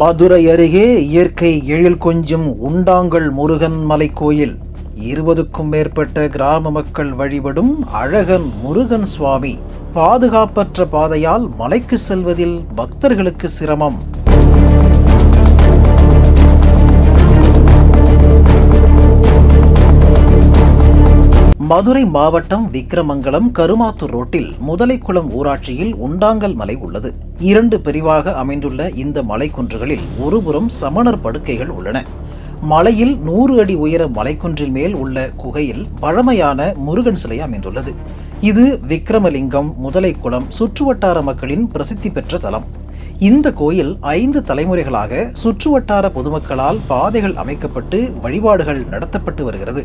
மதுரை அருகே இயற்கை எழில் கொஞ்சும் உண்டாங்கல் முருகன் மலை கோயில். இருபதுக்கும் மேற்பட்ட கிராம மக்கள் வழிபடும் அழகன் முருகன் சுவாமி. பாதுகாப்பற்ற பாதையால் மலைக்கு செல்வதில் பக்தர்களுக்கு சிரமம். மதுரை மாவட்டம் விக்ரமங்கலம் கருமாத்தூர் ரோட்டில் முதலைக்குளம் ஊராட்சியில் உண்டாங்கல் மலை உள்ளது. இரண்டு பிரிவாக அமைந்துள்ள இந்த மலைக்குன்றுகளில் ஒருபுறம் சமணர் படுக்கைகள் உள்ளன. மலையில் நூறு அடி உயர மலைக்குன்றில் மேல் உள்ள குகையில் பழமையான முருகன் சிலை அமைந்துள்ளது. இது விக்ரமலிங்கம் முதலைக்குளம் சுற்றுவட்டார மக்களின் பிரசித்தி பெற்ற தலம். இந்த கோயில் ஐந்து தலைமுறைகளாக சுற்றுவட்டார பொதுமக்களால் பாதைகள் அமைக்கப்பட்டு வழிபாடுகள் நடத்தப்பட்டு வருகிறது.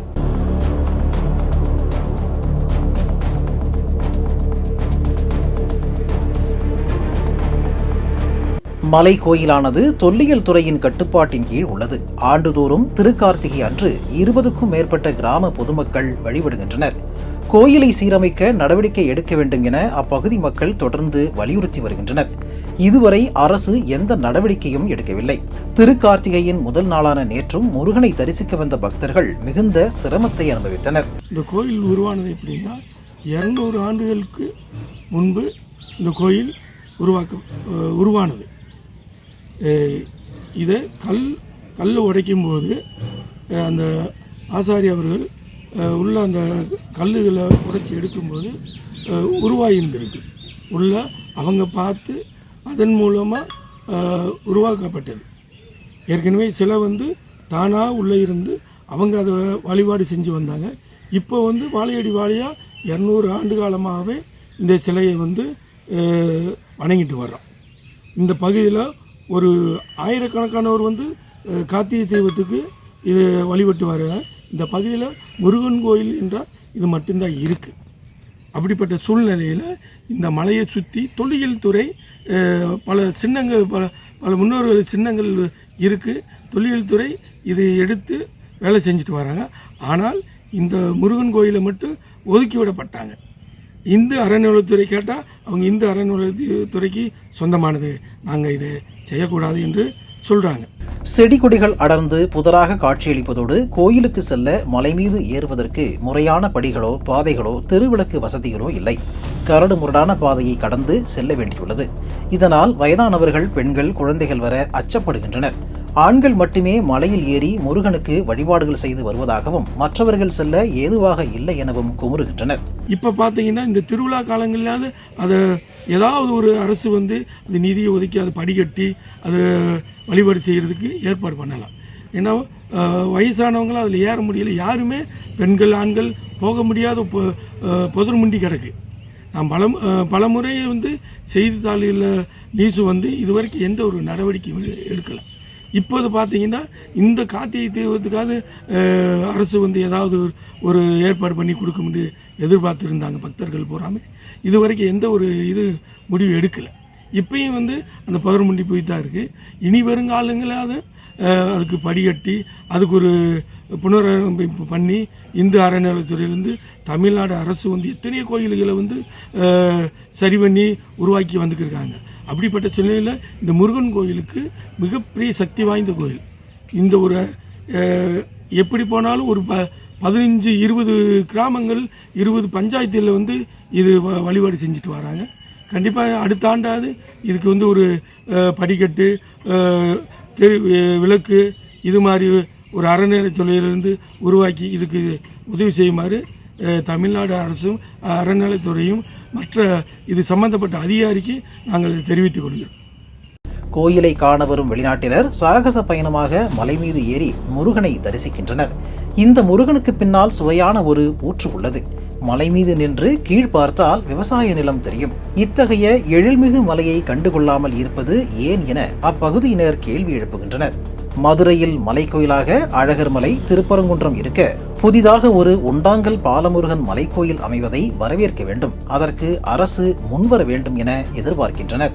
மலை கோயிலானது தொல்லியல் துறையின் கட்டுப்பாட்டின் கீழ் உள்ளது. ஆண்டுதோறும் திருக்கார்த்திகை அன்று இருபதுக்கும் மேற்பட்ட கிராம பொதுமக்கள் வழிபடுகின்றனர். கோயிலை சீரமைக்க நடவடிக்கை எடுக்க வேண்டும் என அப்பகுதி மக்கள் தொடர்ந்து வலியுறுத்தி வருகின்றனர். இதுவரை அரசு எந்த நடவடிக்கையும் எடுக்கவில்லை. திருக்கார்த்திகையின் முதல் நாளான நேற்றும் முருகனை தரிசிக்க வந்த பக்தர்கள் மிகுந்த சிரமத்தை அனுபவித்தனர். இந்த கோயில் உருவானது எப்படின்னா இரநூறு ஆண்டுகளுக்கு முன்பு இந்த கோயில் உருவாக்க உருவானது. இதை கல் கல் உடைக்கும் போது அந்த ஆசாரி அவர்கள் உள்ள அந்த கல்லுகளை உடைச்சி எடுக்கும்போது உருவாகியிருந்திருக்கு. உள்ள அவங்க பார்த்து அதன் மூலமாக உருவாக்கப்பட்டது. ஏற்கனவே சிலை வந்து தானாக உள்ளே இருந்து அவங்க அதை வழிபாடு செஞ்சு வந்தாங்க. இப்போ வந்து வாழையடி வாழையாக இரநூறு ஆண்டு காலமாகவே இந்த சிலையை வந்து வணங்கிட்டு வர்றோம். இந்த பகுதியில் ஒரு ஆயிரக்கணக்கானவர் வந்து கார்த்திகை தெய்வத்துக்கு இது வழிபட்டுவார் இந்த பகுதியில் முருகன் கோயில் என்றால் இது மட்டும்தான் இருக்குது அப்படிப்பட்ட சூழ்நிலையில் இந்த மலையை சுற்றி தொல்லியல் துறை பல சின்னங்கள் பல பல முன்னோர்கள் சின்னங்கள் இருக்குது தொல்லியல் துறை இதை எடுத்து வேலை செஞ்சுட்டு வராங்க. ஆனால் இந்த முருகன் கோயிலை மட்டும் ஒதுக்கி விடப்பட்டாங்க. இந்து அறநிலையத்துறை கேட்டால் அவங்க இந்து அறநிலையத்துறைக்கு சொந்தமானது. நாங்கள் இதை செய்யக்கூடாது என்று சொல்கிறாங்க செடி கொடிகள் அடர்ந்து புதராக காட்சியளிப்பதோடு கோயிலுக்கு செல்ல மலை மீது ஏறுவதற்கு முறையான படிகளோ பாதைகளோ தெருவிளக்கு வசதிகளோ இல்லை. கரடு முரடான பாதையை கடந்து செல்ல வேண்டியுள்ளது. இதனால் வயதானவர்கள் பெண்கள் குழந்தைகள் வர அச்சப்படுகின்றனர். ஆண்கள் மட்டுமே மலையில் ஏறி முருகனுக்கு வழிபாடுகள் செய்து வருவதாகவும் மற்றவர்கள் செல்ல ஏதுவாக இல்லை எனவும் குமுறுகின்றனர். இப்போ பார்த்தீங்கன்னா இந்த திருவிழா காலங்களிலாவது அதை ஏதாவது ஒரு அரசு வந்து அந்த நிதியை ஒதுக்கி அதை படிக்கட்டி அதை வழிபாடு செய்கிறதுக்கு ஏற்பாடு பண்ணலாம். ஏன்னா வயசானவங்களும் அதில் ஏற முடியல. யாருமே பெண்கள் ஆண்கள் போக முடியாத பொ- முண்டி கிடக்கு. நான் பல பல முறை வந்து செய்தித்தாளில் நியூஸ் வந்து இதுவரைக்கும் எந்த ஒரு நடவடிக்கையும் எடுக்கலை. இப்போது பார்த்தீங்கன்னா இந்த கார்த்திகை தீபத்துக்காவது அரசு வந்து ஏதாவது ஒரு- ஒரு ஏற்பாடு பண்ணி கொடுக்க முடியும் எதிர்பார்த்துருந்தாங்க பக்தர்கள் போகாம இது வரைக்கும் எந்த ஒரு இது முடிவு எடுக்கலை. இப்பயும் வந்து அந்த பகர்முண்டி போய் தான் இருக்குது இனி வருங்காலங்களாவது அதுக்கு படிகட்டி அதுக்கு ஒரு புனரமைப்பு பண்ணி இந்து அறநிலையத்துறையிலேருந்து தமிழ்நாடு அரசு வந்து எத்தனையோ கோயில்களை வந்து சரி பண்ணி உருவாக்கி வந்துக்கிருக்காங்க அப்படிப்பட்ட சூழ்நிலையில் இந்த முருகன் கோயிலுக்கு மிகப்பெரிய சக்தி வாய்ந்த கோயில். இந்த ஒரு எப்படி போனாலும் ஒரு ப பதினஞ்சு இருபது கிராமங்கள் இருபது பஞ்சாயத்தில் வந்து இது வ- வழிபாடு செஞ்சுட்டு வராங்க. கண்டிப்பாக அடுத்த ஆண்டாவது இதுக்கு வந்து ஒரு படிக்கட்டு தெரு விளக்கு இது மாதிரி ஒரு அறநிலைத்துறையிலிருந்து உருவாக்கி இதுக்கு உதவி செய்யுமாறு தமிழ்நாடு அரசும் அறநிலைத்துறையும் மற்ற இது சம்பந்தப்பட்ட அதிகாரிக்கு நாங்கள் தெரிவித்துக் கொள்கிறோம். கோயிலை காண வரும் வெளிநாட்டினர் சாகச பயணமாக மலை மீது ஏறி முருகனை தரிசிக்கின்றனர். இந்த முருகனுக்கு பின்னால் சுவையான ஒரு ஊற்று உள்ளது. மலை மீது நின்று கீழ் பார்த்தால் விவசாய நிலம் தெரியும். இத்தகைய எழில்மிகு மலையை கண்டுகொள்ளாமல் இருப்பது ஏன் என அப்பகுதியினர் கேள்வி எழுப்புகின்றனர். மதுரையில் மலைக்கோயிலாக அழகர் மலை திருப்பரங்குன்றம் இருக்க புதிதாக ஒரு உண்டாங்கல் பாலமுருகன் மலைக்கோயில் அமைவதை வரவேற்க வேண்டும். அதற்கு அரசு முன்வர வேண்டும் என எதிர்பார்க்கின்றனர்.